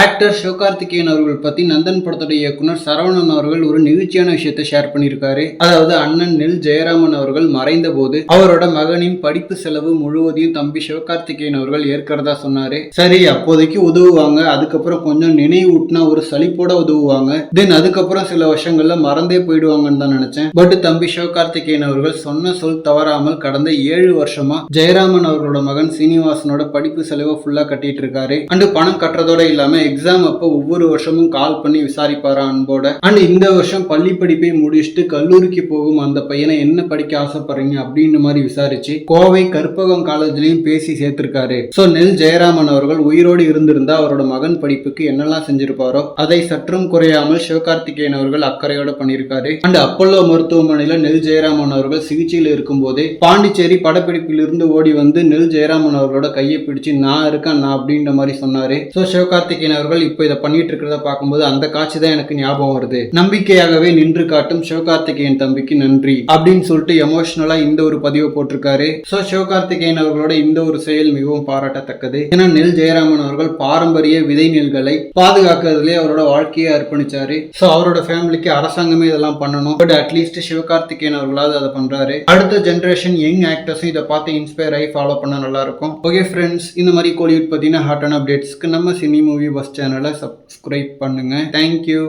Actor Sivakarthikeyan அவர்கள் பத்தி நந்தன் படத்தோட இயக்குனர் சரவணன் அவர்கள் ஒரு நிகழ்ச்சியான விஷயத்தை ஷேர் பண்ணியிருக்காரு. அதாவது அண்ணன் நெல் ஜெயராமன் அவர்கள் மறைந்த போது அவரோட மகனின் படிப்பு செலவு முழுவதையும் தம்பி சிவகார்த்திகேயன் அவர்கள் ஏற்கிறதா சொன்னாரு. சரி அப்போதைக்கு உதவுவாங்க. அதுக்கப்புறம் கொஞ்சம் நினைவூட்டினா ஒரு சலிப்போட உதவுவாங்க. தென் அதுக்கப்புறம் சில வருஷங்கள்ல மறந்தே போயிடுவாங்கன்னு தான் நினைச்சேன். பட் தம்பி சிவகார்த்திகேயன் அவர்கள் சொன்ன சொல் தவறாமல் கடந்த ஏழு வருஷமா ஜெயராமன் அவர்களோட மகன் சீனிவாசனோட படிப்பு செலவை ஃபுல்லா கட்டிட்டு இருக்காரு. அண்டு பணம் கட்டுறதோட இல்லாம எக்ஸாம் அப்போ ஒவ்வொரு வருஷமும் கால் பண்ணி விசாரிப்பாரா அன்போட? அண்ட் இந்த வருஷம் பள்ளி படிப்பை முடிச்சுட்டு கல்லூரிக்கு போகும் அந்த பையனை என்ன படிக்க ஆசைப்படுறீங்க அப்படின்னு மாதிரி விசாரிச்சு கோவை கற்பகம் காலேஜ்லயும் பேசி சேர்த்திருக்காரு. சோ நெல் ஜெயராமன் அவர்கள் உயிரோடு இருந்திருந்தா அவரோட மகன் படிப்புக்கு என்னெல்லாம் செஞ்சிருப்பாரோ அதை சற்றும் குறையாமல் சிவகார்த்திகேயன் அவர்கள் அக்கறையோட பண்ணியிருக்காரு. அண்ட் அப்பல்லோ மருத்துவமனையில நெல் ஜெயராமன் அவர்கள் சிகிச்சையில் இருக்கும் போதே பாண்டிச்சேரி படப்பிடிப்பிலிருந்து ஓடி வந்து நெல் ஜெயராமன் அவர்களோட கையை பிடிச்சு நான் இருக்கேன் நான் அப்படின்ற மாதிரி சொன்னாரு. சோ சிவகார்த்திகேயன் அவர்கள் இப்போ இதை பண்ணிட்டு இருக்கிறத பார்க்கும்போது அந்த காட்சி தான் எனக்கு ஞாபகம் வருது. நம்பிக்கையாகவே நின்று காட்டும் சிவகார்த்திகேயன் தம்பிக்கு நன்றி அப்படின்னு சொல்லிட்டு எமோஷனலா இந்த ஒரு பதிவை போட்டிருக்காரு. சோ சிவகார்த்திகேயன் அவர்களோட இந்த ஒரு செயல் மிகவும் பாராட்டத்தக்கது. ஏன்னா நெல் ஜெயராமன் அவர்கள் பாரம்பரிய விதை நெல்களை பாதுகாக்கிறதுலே அவரோட வாழ்க்கையை அர்ப்பணிச்சாரு. சோ அவரோட ஃபேமிலிக்கு அரசாங்கமே இதெல்லாம் பண்ணணும். பட் அட்லீஸ்ட் சிவகார்த்திகேயன் அவர்களாவது அதை பண்றாரு. அடுத்த ஜென்ரேஷன் யங் ஆக்டர்ஸும் இதை பார்த்து இன்ஸ்பயர் ஆகி ஃபாலோ பண்ண நல்லா இருக்கும். ஓகே ஃப்ரெண்ட்ஸ் இந்த மாதிரி கோலிவுட் பார்த்தீங்கன்னா ஹாட் அண்ட் அப்டேட்ஸ்க்கு நம்ம சினி மூவி பஸ் சேனலை சப்ஸ்கிரைப் பண்ணுங்க. Thank you